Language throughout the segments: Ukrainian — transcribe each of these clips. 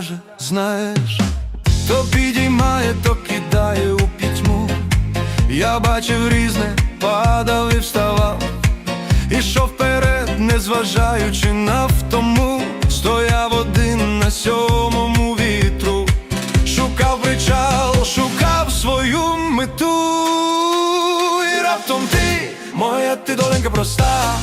Ляже, знаєш, то підіймає, то кидає у пітьму. Я бачив різне, падав і вставав, ішов вперед, не зважаючи на втому, стояв один на сьомому вітру, шукав причал, шукав свою мету, і раптом ти, моя ти доленька проста,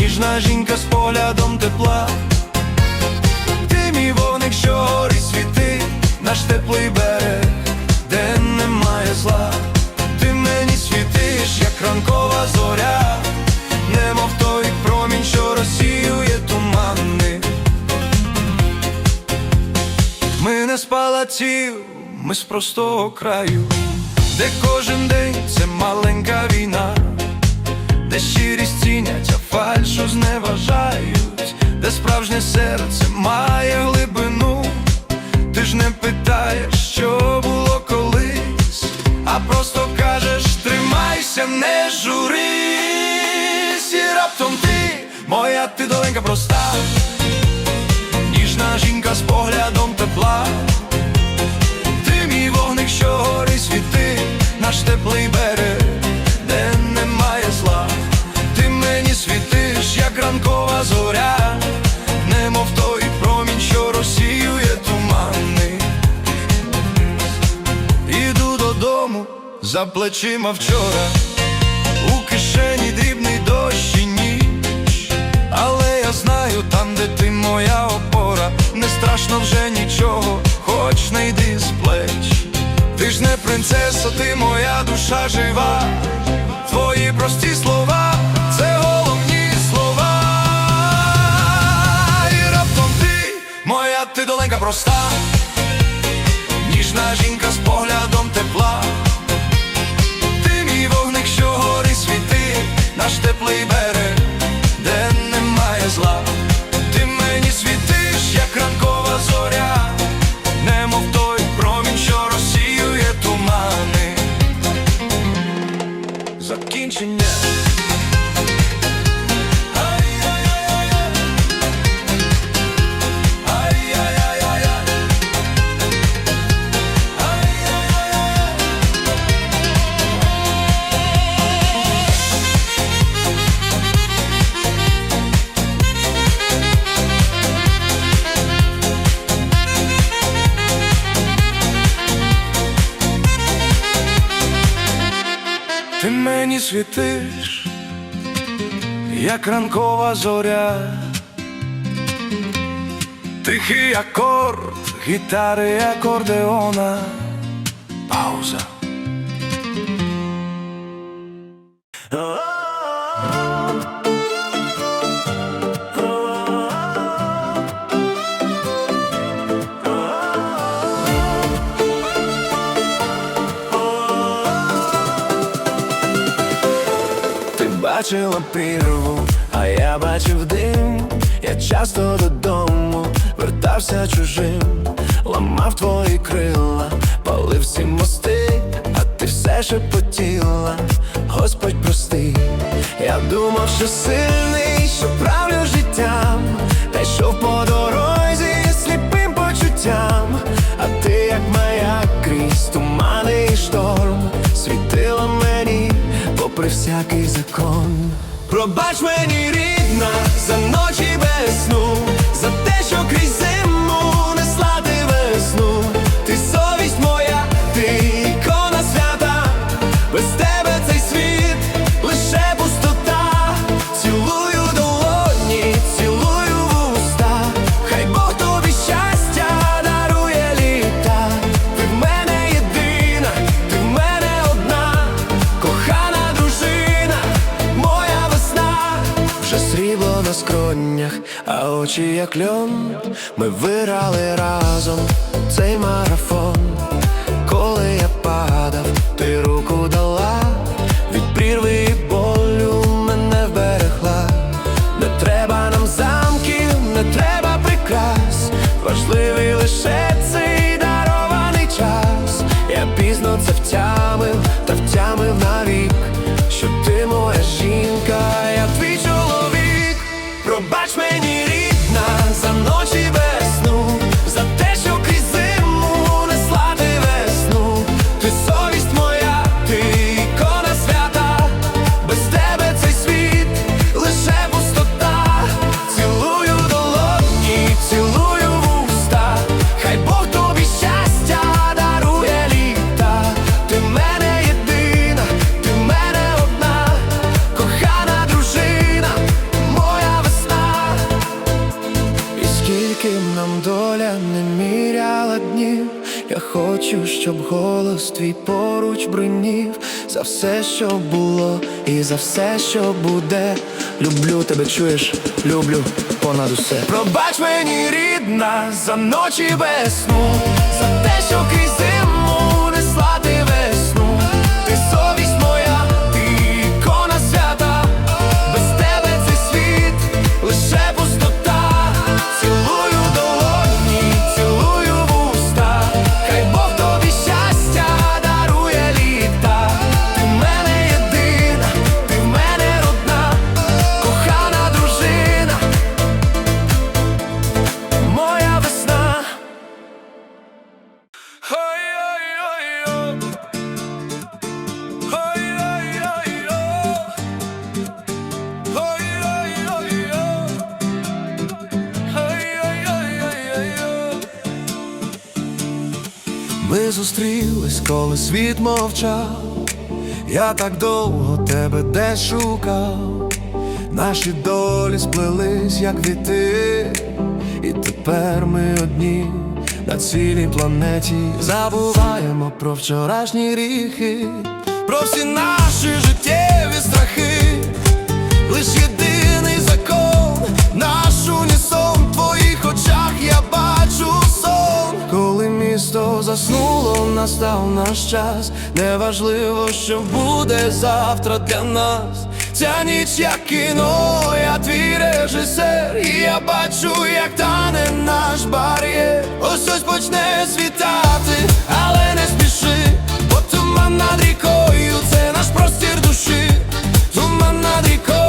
ніжна жінка з поглядом тепла. Горить світи, наш теплий берег, де немає зла. Ти мені світиш, як ранкова зоря, немов той промінь, що розсіює тумани. Ми не з палаців, ми з простого краю, де кожен день це маленька війна, де щирість цінять, а фальшу зневажають, де справжнє серце має глибину. Не питаєш, що було колись, а просто кажеш, тримайся, не журись, і раптом ти, моя ти доленька проста, ніжна жінка з поглядом тепла. Ти мій вогник, що горить світи, наш теплий берег, плечима вчора, у кишені дрібний дощ і ніч, але я знаю, там, де ти моя опора, не страшно вже нічого, хоч не йди з плеч. Ти ж не принцеса, ти моя душа жива, твої прості слова, ти доленька проста, світиш, як ранкова зоря, тихий акорд, гітари, акордеона, пауза. Бачила прірву, а я бачив дим. Я часто додому вертався чужим, ламав твої крила, палив всі мости, а ти все шепотіла, Господь прости. Я думав, що сильний, що правлю попри всякий закон. Пробач мені, рідна, за ночі без сну, за те, що крізь на а очі як льон. Ми вирали разом цей марафон. Доля не міряла днів. Я хочу, щоб голос твій поруч бринів за все, що було, і за все, що буде. Люблю тебе, чуєш, люблю понад усе. Пробач мені, рідна, за ночі без сну, за те, що крізь Зустрілись, коли світ мовчав. Я так довго тебе де шукав. Наші долі сплелись, як віти, і тепер ми одні на цілій планеті забуваємо про вчорашні гріхи, про всі наші життєві страхи, лиш місто заснуло, настав наш час. Неважливо, що буде завтра для нас. Ця ніч як кіно, я твій режисер, і я бачу, як тане наш бар'єр. Ось ось почне світати, але не спіши, бо туман над рікою, це наш простір душі. Туман над рікою,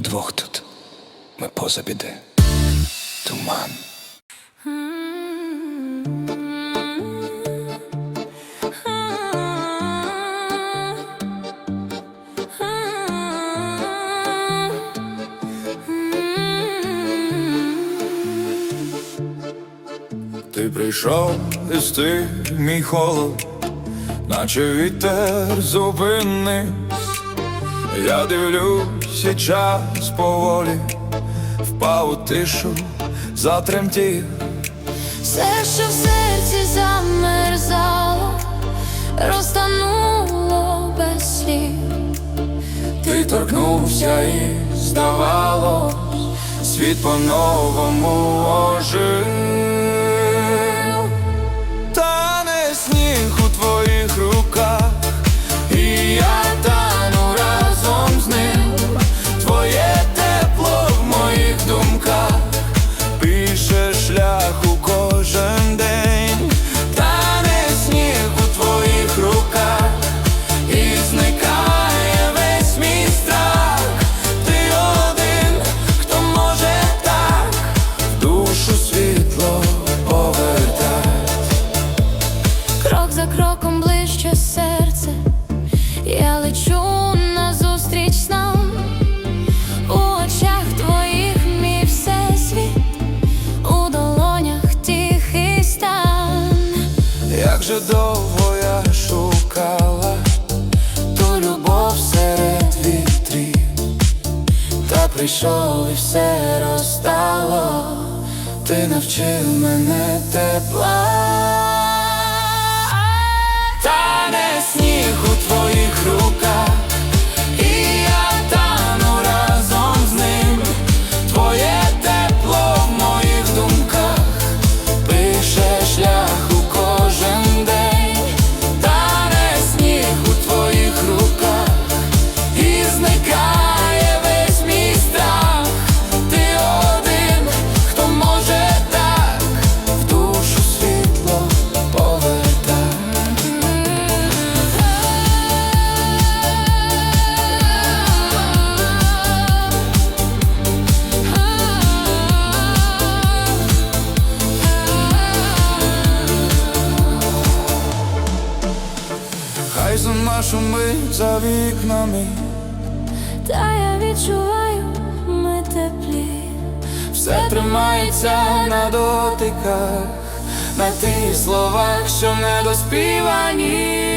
удвох тут, ми поза біди. Туман. Ти прийшов і стих мій холод, наче вітер зупинив. Я дивлюсь, і час поволі впав у тишу, затремтів. Все, що в серці замерзало, розтануло без слів. Ти торкнувся і здавалось, світ по-новому ожив. прийшов і все розстало, ти навчив мене тепла. сторони, та я відчуваю ми теплі, все тримається на дотиках, на тих словах, що не доспівані.